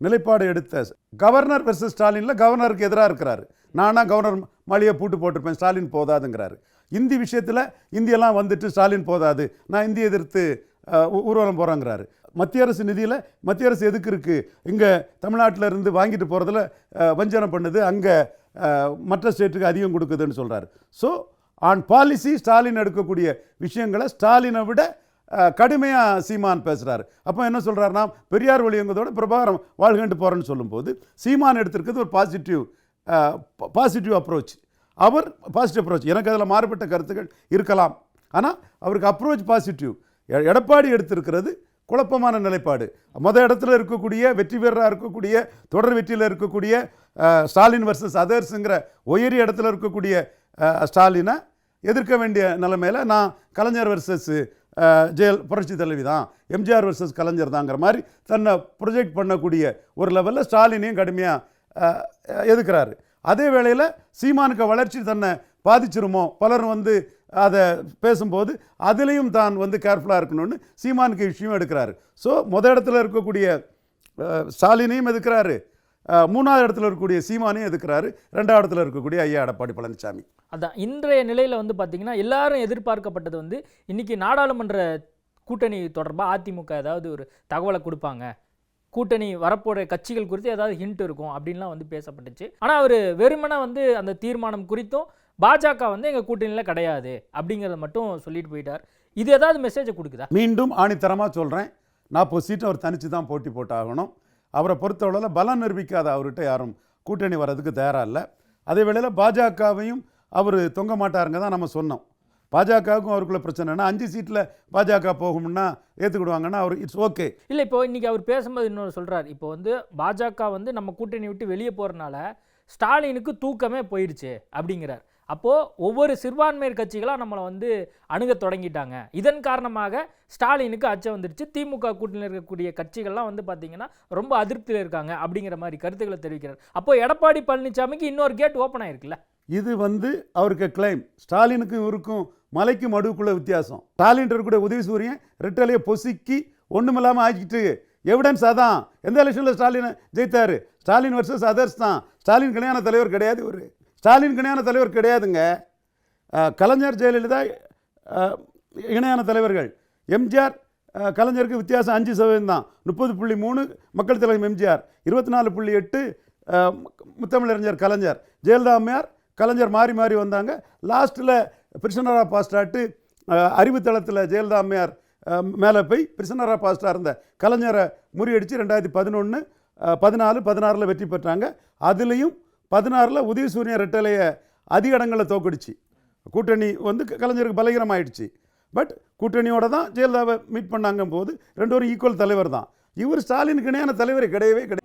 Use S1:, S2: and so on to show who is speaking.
S1: நிலைப்பாடு எடுத்த governor versus ஸ்டாலினில் கவர்னருக்கு எதிராக இருக்கிறாரு. நானாக கவர்னர் மாளிகை பூட்டு போட்டிருப்பேன் ஸ்டாலின் போதாதுங்கிறாரு. இந்தி விஷயத்தில் இந்தியெல்லாம் வந்துட்டு ஸ்டாலின் போதாது நான் இந்திய எதிர்த்து ஊர்வலம் போகிறேங்கிறாரு மத்திய அரசு நிதியில் மத்திய அரசு எதுக்கு இருக்குது இங்கே தமிழ்நாட்டில் இருந்து வாங்கிட்டு போகிறதுல வஞ்சனம் பண்ணுது அங்கே மற்ற ஸ்டேட்டுக்கு அதிகம் கொடுக்குதுன்னு சொல்கிறாரு ஸோ ஆன் பாலிசி ஸ்டாலின் எடுக்கக்கூடிய விஷயங்களை ஸ்டாலினை விட கடுமையாக சீமான் பேசுகிறாரு அப்போ என்ன சொல்கிறாருன்னா பெரியார் வழியங்கதோட பிரபாகரம் வாழ்கண்டு போகிறேன்னு சொல்லும்போது சீமான் எடுத்திருக்கிறது ஒரு பாசிட்டிவ் பாசிட்டிவ் அப்ரோச் அவர் பாசிட்டிவ் அப்ரோச் எனக்கு அதில் மாறுபட்ட கருத்துக்கள் இருக்கலாம். ஆனால் அவருக்கு அப்ரோச் பாசிட்டிவ் எடப்பாடி எடுத்திருக்கிறது குழப்பமான நிலைப்பாடு. மொத இடத்துல இருக்கக்கூடிய வெற்றி பெறராக இருக்கக்கூடிய தொடர் வெற்றியில் இருக்கக்கூடிய ஸ்டாலின் வர்சஸ் அதர்ஸுங்கிற உயரி இடத்துல இருக்கக்கூடிய ஸ்டாலினை எதிர்க்க வேண்டிய நிலைமையில் நான் கலைஞர் வர்சஸ் ஜெயல் புரட்சி தலைவி தான். எம்ஜிஆர் வர்சஸ் கலைஞர் தாங்கிற மாதிரி தன்னை ப்ரொஜெக்ட் பண்ணக்கூடிய ஒரு லெவலில் ஸ்டாலினையும் கடுமையாக எதுக்குறாரு. அதே வேளையில் சீமானுக்கு வளர்ச்சி தன்னை பாதிச்சிருமோ? பலரும் வந்து அதை பேசும்போது அதுலேயும் தான் வந்து கேர்ஃபுல்லாக இருக்கணும்னு சீமானுக்கு விஷயம் எடுக்கிறாரு. ஸோ முத இடத்துல இருக்கக்கூடிய ஸ்டாலினையும் எதுக்கிறாரு? மூணாவது இடத்துல இருக்கக்கூடிய சீமானையும் எதுக்குறாரு? ரெண்டாவது இடத்துல இருக்கக்கூடிய ஐயா எடப்பாடி பழனிசாமி
S2: அதான் இன்றைய நிலையில் வந்து பார்த்தீங்கன்னா எல்லாரும் எதிர்பார்க்கப்பட்டது வந்து இன்னைக்கு நாடாளுமன்ற கூட்டணி தொடர்பாக அதிமுக ஏதாவது ஒரு தகவலை கொடுப்பாங்க. கூட்டணி வரப்போகிற கட்சிகள் குறித்து ஏதாவது ஹிண்ட் இருக்கும் அப்படின்லாம் வந்து பேசப்பட்டுச்சு. ஆனால் அவர் வெறுமனே வந்து அந்த தீர்மானம் குறித்தும் பாஜக வந்து எங்கள் கூட்டணியில் கிடையாது அப்படிங்கிறத மட்டும் சொல்லிட்டு போயிட்டார். இது ஏதாவது மெசேஜை கொடுக்குதா?
S1: மீண்டும் ஆணித்தரமாக சொல்கிறேன் நாற்பது சீட்டு அவர் தனித்து தான் போட்டி போட்டாகணும். அவரை பொறுத்தவரையில் பலம் நிரூபிக்காத அவர்கிட்ட யாரும் கூட்டணி வர்றதுக்கு தயாராக இல்லை. அதே வேளையில் பாஜகவையும் அவர் தொங்க மாட்டாருங்க தான் நம்ம சொன்னோம். பாஜகவுக்கும் அவருக்குள்ள பிரச்சனைனா அஞ்சு சீட்டில் பாஜக போகும்னா ஏற்றுக்கிடுவாங்கன்னா அவர் இட்ஸ் ஓகே
S2: இல்லை இப்போ இன்றைக்கி அவர் பேசும்போது இன்னொரு சொல்கிறார் இப்போ வந்து பாஜக வந்து நம்ம கூட்டணி விட்டு வெளியே போகிறனால ஸ்டாலினுக்கு தூக்கமே போயிடுச்சு அப்படிங்கிறார். அப்போது ஒவ்வொரு சிறுபான்மையர் கட்சிகளாக நம்மளை வந்து அணுகத் தொடங்கிட்டாங்க. இதன் காரணமாக ஸ்டாலினுக்கு அச்சம் வந்துடுச்சு திமுக கூட்டணியில் இருக்கக்கூடிய கட்சிகள்லாம் வந்து பார்த்திங்கன்னா ரொம்ப அதிருப்தியில் இருக்காங்க அப்படிங்கிற மாதிரி கருத்துக்களை தெரிவிக்கிறார். அப்போது எடப்பாடி பழனிசாமிக்கு இன்னொரு கேட் ஓப்பன் ஆயிருக்குல்ல?
S1: இது வந்து அவருக்கு கிளைம் ஸ்டாலினுக்கும் இவருக்கும் மலைக்கும் மடுவுக்குள்ள வித்தியாசம். ஸ்டாலின் இருக்கக்கூடிய உதவி சூரியன் ரெட்டலையை பொசுக்கி ஒன்றுமில்லாமல் ஆக்கிட்டு எவிடன்ஸ் அதான். எந்த எலெக்ஷனில் ஸ்டாலின் ஜெயித்தார்? ஸ்டாலின் வர்சஸ் அதர்ஸ் தான். ஸ்டாலின் கல்யாண தலைவர் கிடையாது ஒரு ஸ்டாலின் இணையான தலைவர் கிடையாதுங்க. கலைஞர் ஜெயலலிதா இணையான தலைவர்கள். எம்ஜிஆர் கலைஞருக்கு வித்தியாசம் அஞ்சு சதவீதம் தான். முப்பது புள்ளி மூணு மக்கள் தலைவர் எம்ஜிஆர். இருபத்தி நாலு புள்ளி எட்டு முத்தமிழறிஞர் கலைஞர். ஜெயலலிதா அம்மையார் கலைஞர் மாறி மாறி வந்தாங்க. லாஸ்ட்டில் பிரிசனரா பாஸ்டாட்டு அறிவுத்தளத்தில் ஜெயலலிதா அம்மையார் மேலே போய் பிரிசனரா பாஸ்டாக இருந்த கலைஞரை முறியடித்து ரெண்டாயிரத்தி பதினொன்று பதினாலு பதினாறில் வெற்றி பெற்றாங்க. அதுலேயும் பதினாறில் சூரிய ரெட்டலையை அதிக இடங்களில் தோக்கடிச்சு. கூட்டணி வந்து கலைஞருக்கு பலகீனமாயிடுச்சு. பட் கூட்டணியோட தான் ஜெயலலிதாவை மீட் பண்ணாங்க போது ரெண்டு பேரும் ஈக்குவல் தலைவர் தான். இவர் ஸ்டாலினுக்கு இணையான தலைவர் கிடையவே கிடையாது.